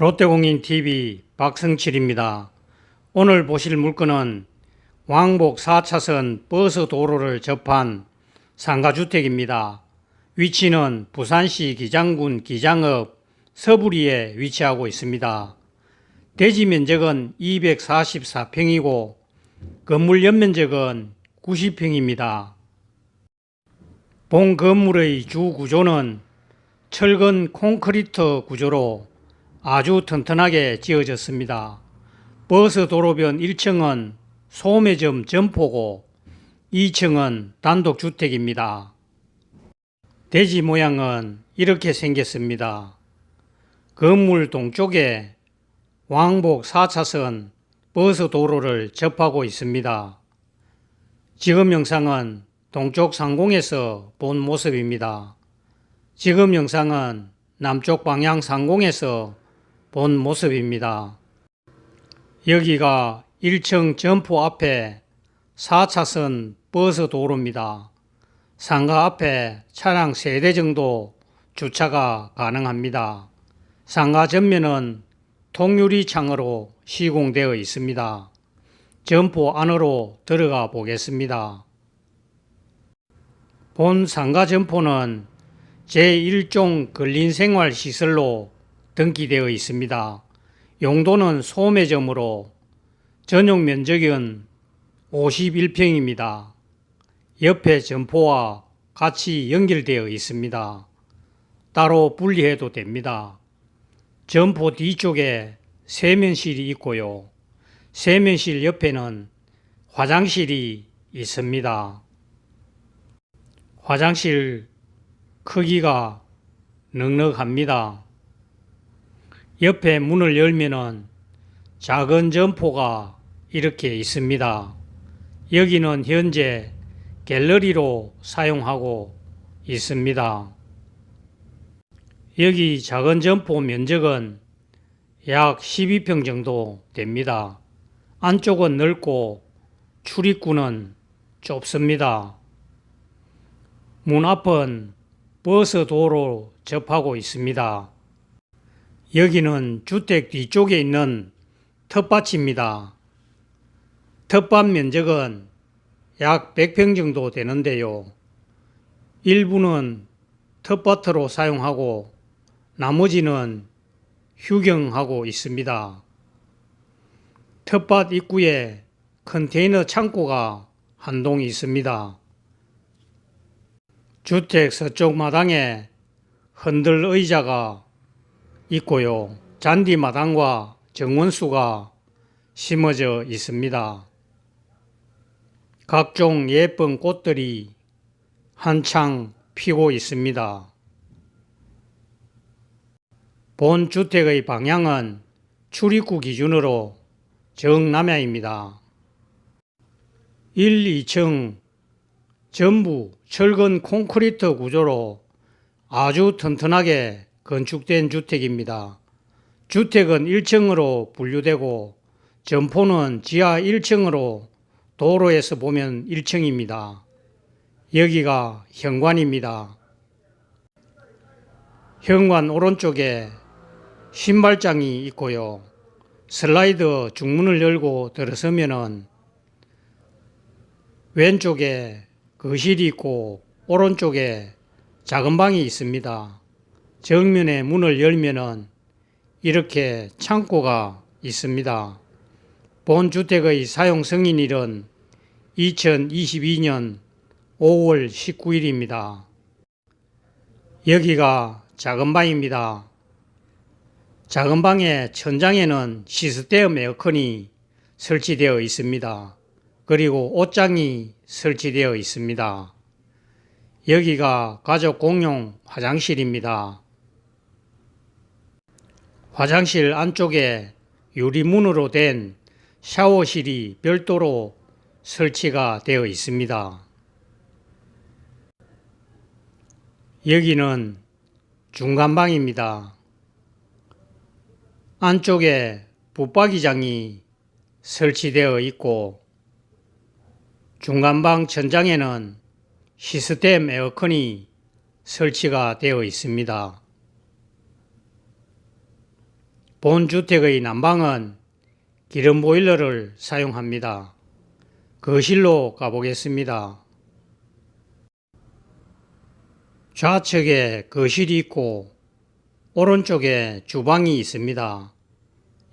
롯데공인TV 박승칠입니다. 오늘 보실 물건은 왕복 4차선 버스 도로를 접한 상가주택입니다. 위치는 부산시 기장군 기장읍 서부리에 위치하고 있습니다. 대지 면적은 244평이고 건물 연면적은 90평입니다. 본 건물의 주 구조는 철근 콘크리트 구조로 아주 튼튼하게 지어졌습니다. 버스 도로변 1층은 소매점 점포고 2층은 단독주택입니다. 대지 모양은 이렇게 생겼습니다. 건물 동쪽에 왕복 4차선 버스 도로를 접하고 있습니다. 지금 영상은 동쪽 상공에서 본 모습입니다. 지금 영상은 남쪽 방향 상공에서 본 모습입니다. 여기가 1층 점포 앞에 4차선 버스 도로입니다. 상가 앞에 차량 3대 정도 주차가 가능합니다. 상가 전면은 통유리 창으로 시공되어 있습니다. 점포 안으로 들어가 보겠습니다. 본 상가 점포는 제1종 근린생활시설로 등기되어 있습니다. 용도는 소매점으로 전용 면적은 51평입니다. 옆에 점포와 같이 연결되어 있습니다. 따로 분리해도 됩니다. 점포 뒤쪽에 세면실이 있고요. 세면실 옆에는 화장실이 있습니다. 화장실 크기가 넉넉합니다. 옆에 문을 열면은 작은 점포가 이렇게 있습니다. 여기는 현재 갤러리로 사용하고 있습니다. 여기 작은 점포 면적은 약 12평 정도 됩니다. 안쪽은 넓고 출입구는 좁습니다. 문 앞은 버스 도로 접하고 있습니다. 여기는 주택 뒤쪽에 있는 텃밭입니다. 텃밭 면적은 약 100평 정도 되는데요. 일부는 텃밭으로 사용하고 나머지는 휴경하고 있습니다. 텃밭 입구에 컨테이너 창고가 한 동 있습니다. 주택 서쪽 마당에 흔들 의자가 있고요. 잔디 마당과 정원수가 심어져 있습니다. 각종 예쁜 꽃들이 한창 피고 있습니다. 본 주택의 방향은 출입구 기준으로 정남향입니다. 1, 2층 전부 철근 콘크리트 구조로 아주 튼튼하게 건축된 주택입니다. 주택은 1층으로 분류되고 점포는 지하 1층으로 도로에서 보면 1층입니다. 여기가 현관입니다. 현관 오른쪽에 신발장이 있고요. 슬라이드 중문을 열고 들어서면은 왼쪽에 거실이 있고 오른쪽에 작은 방이 있습니다. 정면에 문을 열면은 이렇게 창고가 있습니다. 본 주택의 사용 승인일은 2022년 5월 19일입니다. 여기가 작은 방입니다. 작은 방의 천장에는 시스템 에어컨이 설치되어 있습니다. 그리고 옷장이 설치되어 있습니다. 여기가 가족 공용 화장실입니다. 화장실 안쪽에 유리문으로 된 샤워실이 별도로 설치가 되어 있습니다. 여기는 중간방입니다. 안쪽에 붙박이장이 설치되어 있고 중간방 천장에는 시스템 에어컨이 설치가 되어 있습니다. 본 주택의 난방은 기름 보일러를 사용합니다. 거실로 가보겠습니다. 좌측에 거실이 있고 오른쪽에 주방이 있습니다.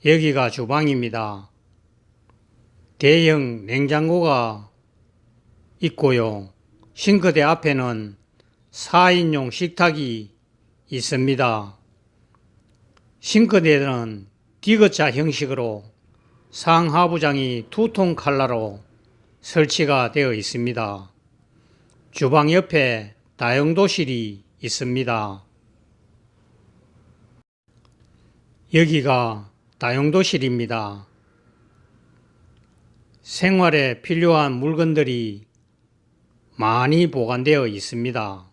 여기가 주방입니다. 대형 냉장고가 있고요. 싱크대 앞에는 4인용 식탁이 있습니다. 싱크대는 디귿자 형식으로 상하부장이 투통 칼라로 설치가 되어 있습니다. 주방 옆에 다용도실이 있습니다. 여기가 다용도실입니다. 생활에 필요한 물건들이 많이 보관되어 있습니다.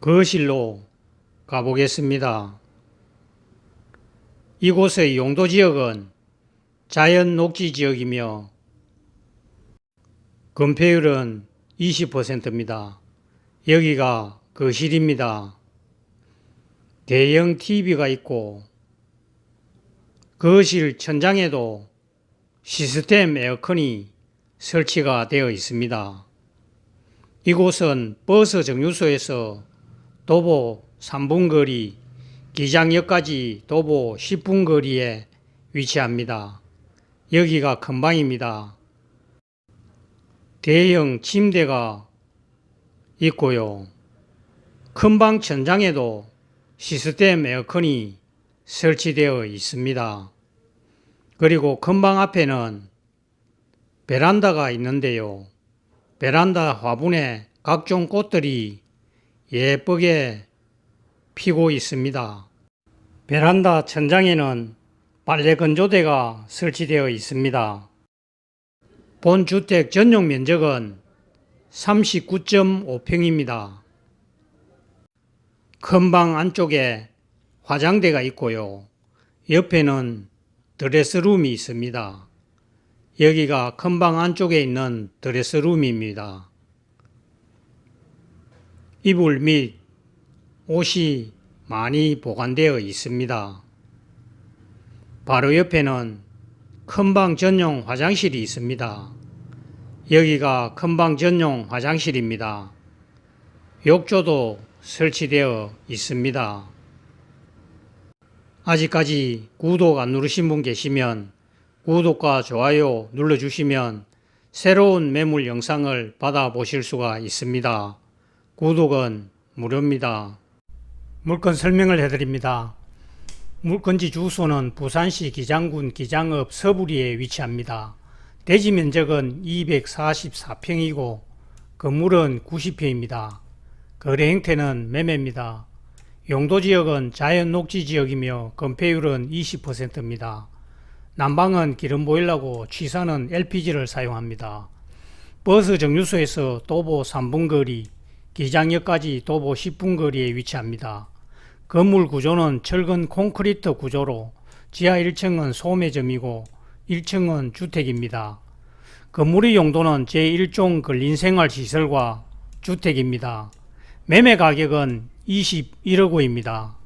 거실로 가보겠습니다. 이곳의 용도 지역은 자연 녹지 지역이며 건폐율은 20%입니다. 여기가 거실입니다. 대형 TV가 있고 거실 천장에도 시스템 에어컨이 설치가 되어 있습니다. 이곳은 버스 정류소에서 도보 3분 거리, 기장역까지 도보 10분 거리에 위치합니다. 여기가 큰 방입니다. 대형 침대가 있고요. 큰 방 천장에도 시스템 에어컨이 설치되어 있습니다. 그리고 큰 방 앞에는 베란다가 있는데요. 베란다 화분에 각종 꽃들이 예쁘게 피고 있습니다. 베란다 천장에는 빨래 건조대가 설치되어 있습니다. 본 주택 전용 면적은 39.5평입니다. 큰 방 안쪽에 화장대가 있고요. 옆에는 드레스룸이 있습니다. 여기가 큰 방 안쪽에 있는 드레스룸입니다. 이불 및 옷이 많이 보관되어 있습니다. 바로 옆에는 큰 방 전용 화장실이 있습니다. 여기가 큰 방 전용 화장실입니다. 욕조도 설치되어 있습니다. 아직까지 구독 안 누르신 분 계시면 구독과 좋아요 눌러주시면 새로운 매물 영상을 받아보실 수가 있습니다. 구독은 무료입니다. 물건 설명을 해드립니다. 물건지 주소는 부산시 기장군 기장읍 서부리에 위치합니다. 대지 면적은 244평이고 건물은 90평입니다. 거래 형태는 매매입니다. 용도 지역은 자연 녹지 지역이며 건폐율은 20%입니다. 난방은 기름 보일러고 취사는 LPG를 사용합니다. 버스 정류소에서 도보 3분 거리, 기장역까지 도보 10분 거리에 위치합니다. 건물 구조는 철근 콘크리트 구조로 지하 1층은 소매점이고 1층은 주택입니다. 건물의 용도는 제1종 근린생활시설과 주택입니다. 매매 가격은 21억 원입니다.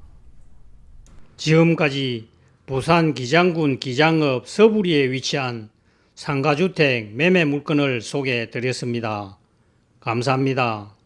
지금까지 부산 기장군 기장읍 서부리에 위치한 상가주택 매매 물건을 소개해 드렸습니다. 감사합니다.